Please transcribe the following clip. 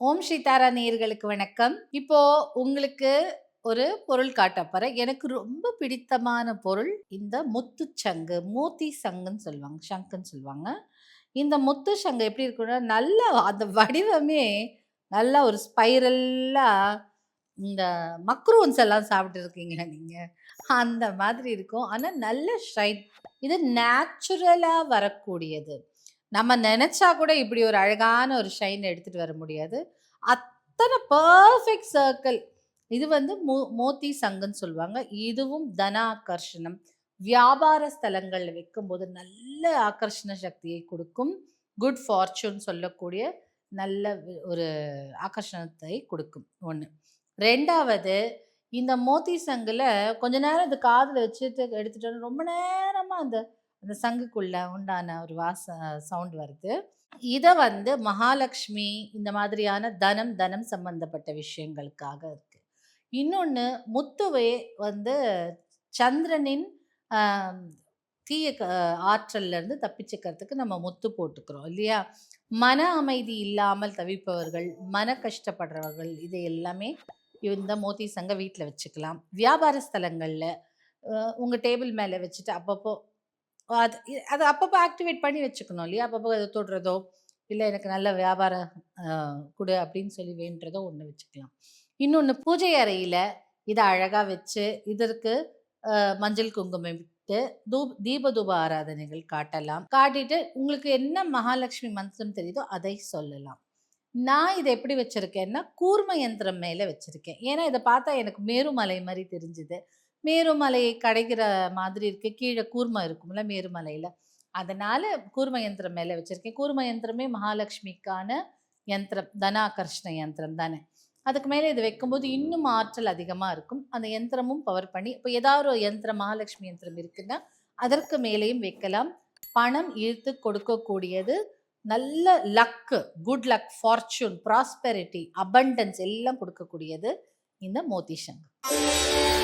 ஓம் ஸ்ரீதாரா நேயர்களுக்கு வணக்கம். இப்போ உங்களுக்கு ஒரு பொருள் காட்டப்போறேன் எனக்கு ரொம்ப பிடித்தமான பொருள் இந்த முத்து சங்கு மோத்தி சங்குன்னு சொல்லுவாங்க சங்குன்னு சொல்லுவாங்க. இந்த முத்து சங்கு எப்படி இருக்குன்னா நல்லா அந்த வடிவமே நல்லா ஒரு ஸ்பைரல்லாக இந்த மக்ரூன்ஸ் எல்லாம் சாப்பிட்டு நீங்கள் அந்த மாதிரி இருக்கும். ஆனால் நல்ல ஷைன் இது நேச்சுரலாக வரக்கூடியது. நம்ம நினச்சா கூட இப்படி ஒரு அழகான ஒரு ஷைன் எடுத்துகிட்டு வர முடியாது. அத்தனை பர்ஃபெக்ட் சர்க்கிள் இது வந்து மோ மோத்தி சங்குன்னு சொல்லுவாங்க. இதுவும் தனாகர்ஷணம். வியாபார ஸ்தலங்களில் வைக்கும்போது நல்ல ஆகர்ஷண சக்தியை கொடுக்கும். குட் ஃபார்ச்சூன் சொல்லக்கூடிய நல்ல ஒரு ஆகர்ஷணத்தை கொடுக்கும் ஒன்று ரெண்டாவது இந்த மோத்தி சங்கில் கொஞ்ச நேரம் இந்த காதில் வச்சுட்டு எடுத்துட்டோன்னு ரொம்ப நேரமாக அந்த அந்த சங்குக்குள்ள உண்டான ஒரு வாச சவுண்ட் வருது. இதை வந்து மகாலட்சுமி இந்த மாதிரியான தனம் தனம் சம்பந்தப்பட்ட விஷயங்களுக்காக இருக்கு. இன்னொன்று முத்துவே வந்து சந்திரனின் தீய க- தப்பிச்சுக்கிறதுக்கு நம்ம முத்து போட்டுக்கிறோம் இல்லையா? மன அமைதி இல்லாமல் தவிப்பவர்கள் மன கஷ்டப்படுறவர்கள் இது எல்லாமே இந்த மோதி சங்க வீட்டில் வச்சுக்கலாம். வியாபார ஸ்தலங்களில் உங்கள் டேபிள் மேலே வச்சுட்டு அப்பப்போ அது அது அப்பப்போ ஆக்டிவேட் பண்ணி வச்சுக்கணும் இல்லையா? அப்பப்போ அதை தொடுறதோ இல்லை எனக்கு நல்ல வியாபாரம் கொடு அப்படின்னு சொல்லி வேண்டுறதோ ஒன்று வச்சுக்கலாம். இன்னொன்று பூஜை அறையில் இதை அழகாக வச்சு இதற்கு மஞ்சள் குங்குமம் விட்டு தூப் தீப தூப ஆராதனைகள் காட்டலாம். காட்டிட்டு உங்களுக்கு என்ன மகாலட்சுமி மந்திரம் தெரியுதோ அதை சொல்லலாம். நான் இதை எப்படி வச்சிருக்கேன்னா கூர்ம யந்திரம் மேலே வச்சிருக்கேன். ஏன்னா இதை பார்த்தா எனக்கு மேருமலை மாதிரி தெரிஞ்சுது. மேருமலையை கடைகிற மாதிரி இருக்கு. கீழே கூர்ம இருக்கும்ல மேருமலையில். அதனால கூர்ம யந்திரம் மேலே வச்சுருக்கேன். கூர்ம யந்திரமே மகாலட்சுமிக்கான யந்திரம். தனாகர்ஷ்ண யந்திரம் தானே. அதுக்கு மேலே இது வைக்கும்போது இன்னும் ஆற்றல் அதிகமாக இருக்கும். அந்த யந்திரமும் பவர் பண்ணி இப்போ ஏதாவது ஒரு யந்திரம் மகாலட்சுமி யந்திரம் இருக்குன்னா அதற்கு மேலேயும் வைக்கலாம். பணம் ஈர்த்து கொடுக்கக்கூடியது நல்ல luck good luck fortune prosperity abundance எல்லாம் கொடுக்கக்கூடியது இந்த மோதி சங்கு